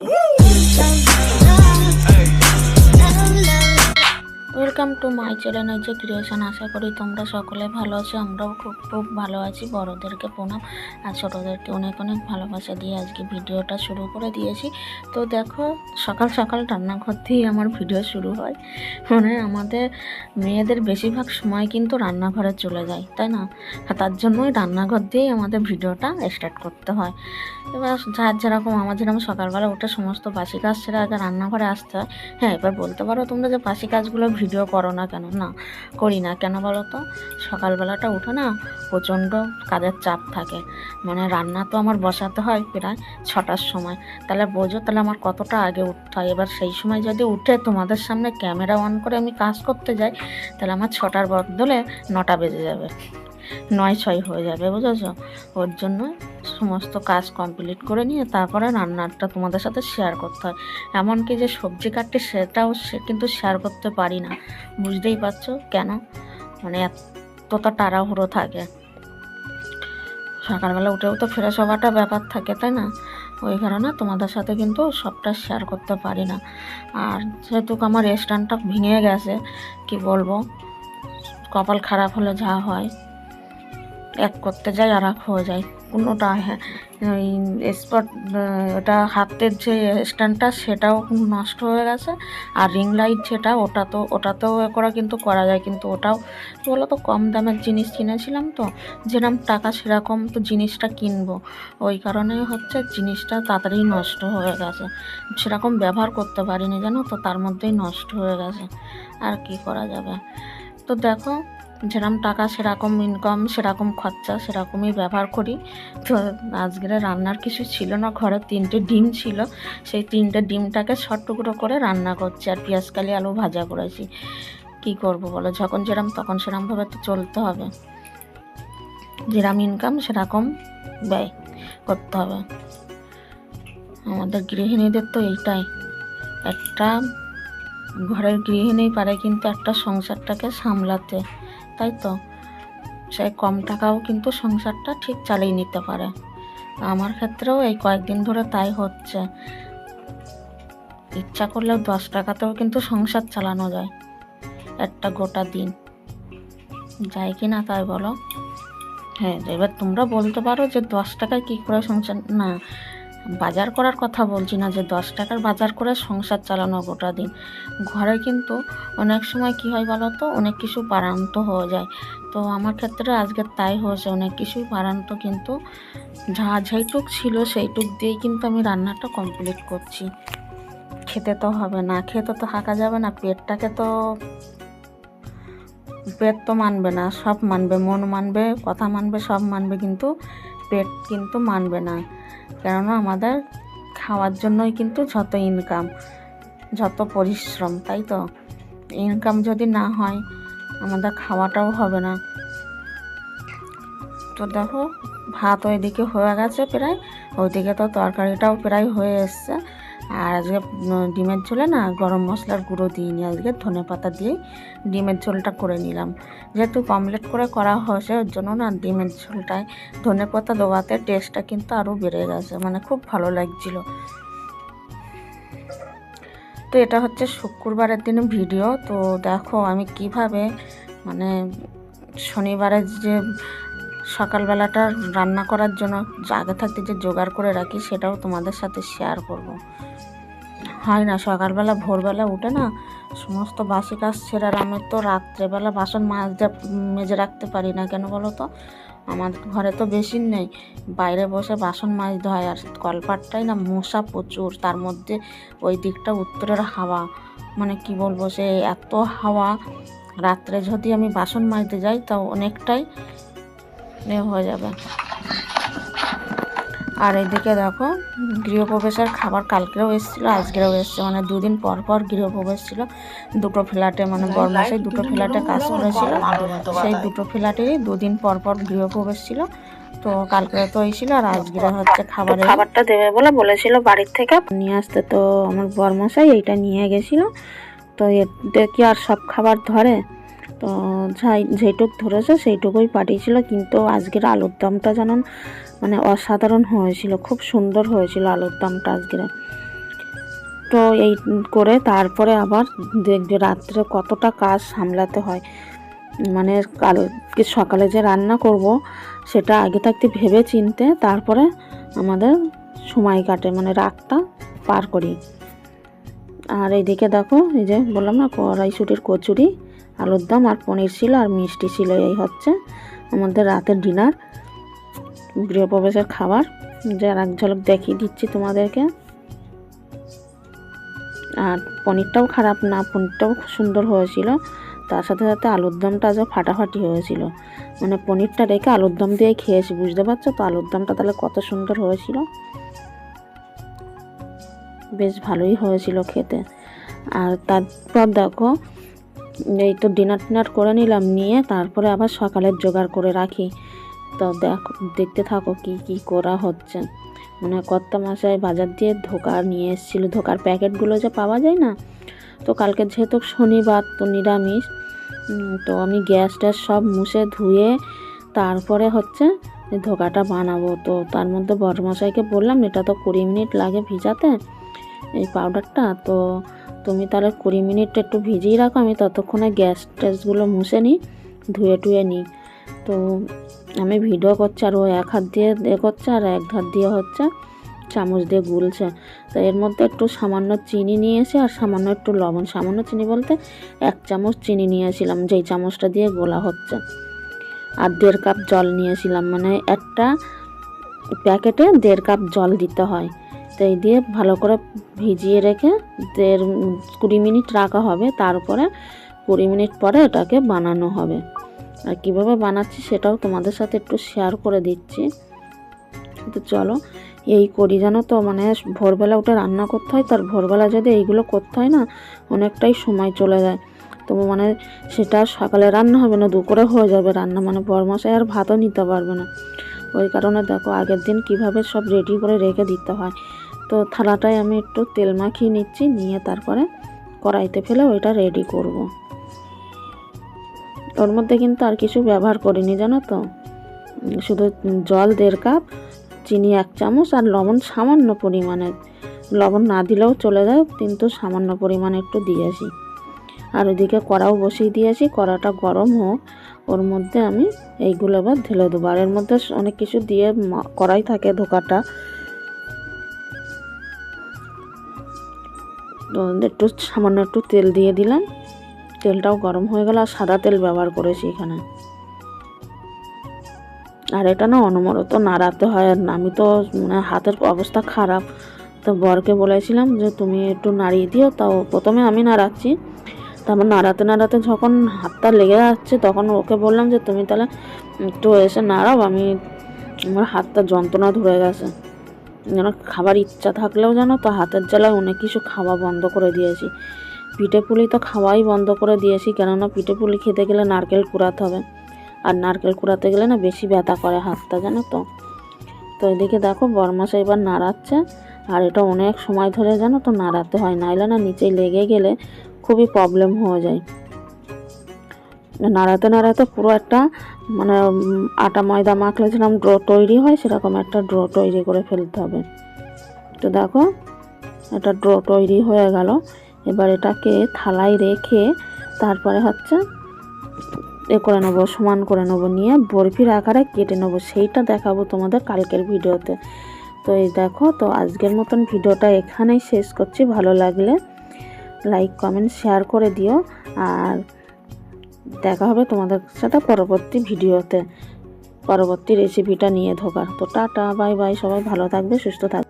Woo! Welcome to my channel যে creation আশা করি তোমরা সকলে ভালো আছো। আমরাও খুব খুব ভালো আছি। বড়োদেরকে প্রণাম আর ছোটোদেরকে অনেক অনেক ভালোবাসা দিয়ে আজকে ভিডিওটা শুরু করে দিয়েছি। তো দেখো, সকাল সকাল রান্নাঘর দিয়েই আমার ভিডিও শুরু হয়। মানে আমাদের মেয়েদের বেশিরভাগ সময় কিন্তু রান্নাঘরে চলে যায়, তাই না? তার জন্যই রান্নাঘর দিয়েই আমাদের ভিডিওটা স্টার্ট করতে হয়। এবার যার যেরকম আমার যেরকম সকালবেলা উঠে সমস্ত বাসি কাজ ছেড়ে আগে রান্নাঘরে আসতে হয়। হ্যাঁ এবার বলতে পারো তোমরা যে বাসি কাজগুলো ভিডিও করো না কেন? না, করি না। কেন বলো তো? সকালবেলাটা উঠে না প্রচণ্ড কাজের চাপ থাকে। মানে রান্না তো আমার বসাতে হয় প্রায় ছটার সময়। তাহলে বোঝো তাহলে আমার কতটা আগে উঠতে হয়। এবার সেই সময় যদি উঠে তোমাদের সামনে ক্যামেরা অন করে আমি কাজ করতে যাই, তাহলে আমার ছটার বদলে নটা বেজে যাবে। নয় ছয় হয়ে যাবে, বুঝেছ? ওর জন্য সমস্ত কাজ কমপ্লিট করে নিয়ে তারপরে রান্নাটা তোমাদের সাথে শেয়ার করতে হয়। এমনকি যে সবজি কাটতে সেটাও সে কিন্তু শেয়ার করতে পারি না। বুঝতেই পারছ কেন? মানে এতটা তাড়াহুড়ো থাকে। সকালবেলা উঠেও তো ফ্রেশ হওয়াটা ব্যাপার থাকে, তাই না? ওই কারণে তোমাদের সাথে কিন্তু সবটা শেয়ার করতে পারি না। আর যেহেতু আমার স্ট্যান্ডটা ভেঙে গেছে, কি বলব? কপাল খারাপ হলে যা হয়। এক করতে যাই, আর এক হয়ে যায় কোনোটা হ্যাঁ ওই স্পট ওটা হাতের যে স্ট্যান্ডটা, সেটাও নষ্ট হয়ে গেছে। আর রিং লাইট যেটা, ওটা তো, ওটাতেও এ করা কিন্তু করা যায়, কিন্তু ওটাও বলো তো কম দামের জিনিস কিনেছিলাম তো যেরকম টাকা, সেরকম তো জিনিসটা কিনবো। ওই কারণে হচ্ছে জিনিসটা তাড়াতাড়ি নষ্ট হয়ে গেছে। সেরকম ব্যবহার করতে পারিনি, জানো তো, তার মধ্যেই নষ্ট হয়ে গেছে। আর কি করা যাবে? তো দেখো যেরকম টাকা, সেরকম ইনকাম সেরকম খরচা, সেরকমই ব্যবহার করি। তো আজকের রান্নার কিছু ছিল না, ঘরে তিনটে ডিম ছিল। সেই তিনটে ডিমটাকে ছ টুকরো করে রান্না করছি আর পেঁয়াজ, কালি, আলু ভাজা করেছি। কি করব বলো? যখন যেরম, তখন সেরমভাবে তো চলতে হবে। যেরম ইনকাম সেরকম ব্যয় করতে হবে। আমাদের গৃহিণীদের তো এইটাই। একটা ঘরের গৃহিণী পারে কিন্তু একটা সংসারটাকে সামলাতে তাই তো? সে কম টাকাও কিন্তু সংসারটা ঠিক চালিয়ে নিতে পারে। আমার ক্ষেত্রেও এই কয়েকদিন ধরে তাই হচ্ছে। ইচ্ছা করলেও দশ টাকাতেও কিন্তু সংসার চালানো যায়। একটা গোটা দিন। যায় কি না তাই বলো? হ্যাঁ এবার তোমরা বলতে পারো যে দশ টাকায় কী করে সংসার না বাজার করার কথা বলছি না যে দশ টাকার বাজার করে সংসার চালানো গোটা দিন। ঘরে কিন্তু অনেক সময় কি হয় বলো তো? অনেক কিছু পারান্ত হয়ে যায়। তো আমার ক্ষেত্রে আজকে তাই হয়েছে, অনেক কিছুই পারান্ত কিন্তু যা যেইটুক ছিল সেইটুক দিয়েই কিন্তু আমি রান্নাটা কমপ্লিট করছি। খেতে তো হবে না, খেতে তো হাঁকা যাবে না, পেটটাকে তো পেট তো মানবে না, সব মানবে, মন মানবে, কথা মানবে, সব মানবে কিন্তু পেট কিন্তু মানবে না। কেননা আমাদের খাওয়ার জন্যই কিন্তু যত ইনকাম যত পরিশ্রম, তাই তো? ইনকাম যদি না হয়, আমাদের খাওয়াটাও হবে না। তো দেখো, ভাত ওইদিকে হয়ে গেছে প্রায়, ওইদিকে তো তরকারিটাও প্রায় হয়ে এসছে। আর আজকে ডিমের ঝোলে না গরম মশলার গুঁড়ো দিইনি আজকে ধনে পাতা দিয়ে ডিমের ঝোলটা করে নিলাম যেহেতু কমপ্লিট করে করা হয়েছে, ওর জন্য না ডিমের ঝোলটায় ধনে পাতা দেওয়াতে টেস্টটা কিন্তু আরও বেড়ে গেছে মানে খুব ভালো লাগছিল তো এটা হচ্ছে শুক্রবারের দিন ভিডিও, তো দেখো আমি কীভাবে মানে শনিবারের যে সকালবেলাটা রান্না করার জন্য আগে থাকতে যে জোগাড় করে রাখি, সেটাও তোমাদের সাথে শেয়ার করব। হয় না, সকালবেলা, ভোরবেলা উঠে না সমস্ত বাসি কাজ ছেড়ার আমি তো রাত্রেবেলা বাসন মাজতে, মেজে রাখতে পারি না কেন বলো তো? আমার ঘরে তো বেশি নেই, বাইরে বসে বাসন মাজতে হয় আর কলপাটটাই না মশা প্রচুর, তার মধ্যে ওই দিকটা উত্তরের হাওয়া মানে কি বলব সে এত হাওয়া, রাত্রে যদি আমি বাসন মাজতে যাই তাও অনেকটাই হয়ে যাবে। আর এদিকে দেখো গৃহপ্রবেশের খাবার কালকেও এসেছিল আজকেও এসছে। মানে দুদিন পর পর গৃহপ্রবেশ ছিল। দুটো ফ্ল্যাটে মানে বরমাসে দুটো ফ্ল্যাটে কাজ করেছিল। সেই দুটো ফ্ল্যাটেরই দুদিন পর পর গৃহপ্রবেশ ছিল। তো কালকে তো এসেছিল আর আজকে হচ্ছে খাবার খাবারটা দেবে বলে বলেছিল বাড়ির থেকে। নিয়ে আসতে তো আমার বরমশাই এইটা নিয়ে গেছিল। তো এতে কি আর সব খাবার ধরে। তো যেটুক ধরেছে সেইটুকুই পাঠিয়েছিল, কিন্তু আজকের আলুর দমটা যেন মানে অসাধারণ হয়েছিল, খুব সুন্দর হয়েছিল আলুর দমটা আজকের। তো এই করে তারপরে আবার দেখবে রাত্রে কতটা কাজ সামলাতে হয়। মানে কালকে সকালে যে রান্না করব, সেটা আগে থাকতে ভেবে চিনতে তারপরে আমাদের সময় কাটে মানে রাতটা পার করি। আর এইদিকে দেখো, এই যে বললাম না, কড়াইশুটির কচুরি আলুর দম আর পনির ছিল আর মিষ্টি ছিল, এই হচ্ছে আমাদের রাতের ডিনার গৃহপ্রবেশের খাবার। যে আর এক ঝলক দেখিয়ে দিচ্ছি তোমাদেরকে। আর পনিরটাও খারাপ না, পনিরটাও খুব সুন্দর হয়েছিল। তার সাথে সাথে আলুর দমটা যে ফাটাফাটি হয়েছিল। মানে পনিরটা রেখে আলুর দম দিয়ে খেয়েছি, বুঝতে পারছ? তো আলুর দমটা তাহলে কত সুন্দর হয়েছিল। বেশ ভালোই হয়েছিল খেতে। আর তারপর দেখো এই তো ডিনার টিনার করে নিলাম, নিয়ে তারপরে আবার সকালের জোগাড় করে রাখি। তো দেখ, দেখতে থাকো কি কি করা হচ্ছে। মানে কর্তা মশাই বাজার দিয়ে ধোকা নিয়ে এসেছিল। ধোকার প্যাকেটগুলো যে পাওয়া যায় না? তো কালকে যেহেতু শনিবার তো নিরামিষ তো আমি গ্যাস ট্যাস সব মুছে ধুয়ে তারপরে হচ্ছে ধোকাটা বানাবো। তো তার মধ্যে বড়মশাইকে বললাম, এটা তো কুড়ি মিনিট লাগে ভিজাতে, এই পাউডারটা তো তুমি তাহলে কুড়ি মিনিট একটু ভিজিয়ে রাখো, আমি ততক্ষণে গ্যাস ট্যাসগুলো মুছে নিই, ধুয়ে টুয়ে নিই। তো আমি ভিডিও করছি আর ও এক হাত দিয়ে এ করছে আর এক হাত দিয়ে হচ্ছে চামচ দিয়ে গুলছে। তো এর মধ্যে একটু সামান্য চিনি নিয়েছি আর সামান্য একটু লবণ, সামান্য চিনি বলতে এক চামচ চিনি নিয়েছিলাম, যেই চামচটা দিয়ে গোলা হচ্ছে। আর দেড় কাপ জল নিয়েছিলাম মানে একটা প্যাকেটে দেড় কাপ জল দিতে হয়। তো এই দিয়ে ভালো করে ভিজিয়ে রেখে দেড় কুড়ি মিনিট রাখা হবে। তারপরে কুড়ি মিনিট পরে এটাকে বানানো হবে। আর কীভাবে বানাচ্ছি সেটাও তোমাদের সাথে একটু শেয়ার করে দিচ্ছি। তো চলো, এই করি জানো তো মানে ভোরবেলা উঠে রান্না করতে হয়, তার ভোরবেলা যদি এইগুলো করতে হয় না, অনেকটাই সময় চলে যায়। তো মানে সেটা সকালে রান্না হবে না, দুপুরে হয়ে যাবে রান্না মানে বরমশাই আর ভাতও নিতে পারবে না। ওই কারণে দেখো, আগের দিন কীভাবে সব রেডি করে রেখে দিতে হয়। তো থালাটায় আমি একটু তেল মাখিয়ে নিচ্ছি, নিয়ে তারপরে কড়াইতে ফেলে ওইটা রেডি করব। ওর মধ্যে কিন্তু আর কিছু ব্যবহার করিনি, জানো তো? শুধু জল দেড় কাপ, চিনি এক চামচ আর লবণ সামান্য পরিমাণে। লবণ না দিলেও চলে যায়, কিন্তু সামান্য পরিমাণে একটু দিয়েছি আর ওইদিকে কড়াও বসিয়ে দিয়েছি কড়াটা গরম হোক, ওর মধ্যে আমি এইগুলো আবার ঢেলে দেবো। আর এর মধ্যে অনেক কিছু দিয়ে কড়াই থাকে ধোকাটা একটু সামান্য একটু তেল দিয়ে দিলাম। তেলটাও গরম হয়ে গেল আর সাদা তেল ব্যবহার করেছি এখানে। আর এটা না অনবরত নাড়াতে হয় আর আমি তো মানে হাতের অবস্থা খারাপ। তো বরকে বলেছিলাম যে, তুমি একটু নাড়িয়ে দিও। তাও প্রথমে আমি নাড়াচ্ছি। তারপর নাড়াতে নাড়াতে যখন হাতটা লেগে যাচ্ছে, তখন ওকে বললাম যে, তুমি তাহলে একটু এসে নাড়াও। আমি, আমার হাতটা যন্ত্রণা ধরে গেছে। যেন খাবার ইচ্ছা থাকলেও যেন তো হাতের জ্বালায় অনেক কিছু খাওয়া বন্ধ করে দিয়েছি। পিঠে পুলি তো খাওয়াই বন্ধ করে দিয়েছি, কেননা পিঠে পুলি খেতে গেলে নারকেল কুড়াতে হবে। আর নারকেল কুড়াতে গেলে না বেশি ব্যথা করে হাতটা, জানো তো? তো এদিকে দেখো, বরমাসা এবার নাড়াচ্ছে, আর এটা অনেক সময় ধরে জানো তো নাড়াতে হয়, নাইলে না নিচে লেগে গেলে খুবই প্রবলেম হয়ে যায়। নাড়াতে নাড়াতে পুরো একটা মানে আটা ময়দা মাখলে যেরকম ড্রো তৈরি হয়, সেরকম একটা ড্র তৈরি করে ফেলতে হবে। তো দেখো, একটা ড্রো তৈরি হয়ে গেল। এবার এটাকে থালায় রেখে তারপরে হচ্ছে এ করে নেব, সমান করে নেব, নিয়ে বরফির আকারে কেটে নেব। সেইটা দেখাবো তোমাদের কালকের ভিডিওতে। তো এই দেখো, তো আজকের মতন ভিডিওটা এখানেই শেষ করছি। ভালো লাগলে লাইক, কমেন্ট, শেয়ার করে দিও। আর দেখা হবে তোমাদের সাথে পরবর্তী ভিডিওতে। পরবর্তী রেসিপিটা নিয়ে ধোকার তো টাটা বাই বাই সবাই ভালো থাকবে, সুস্থ থাকবে।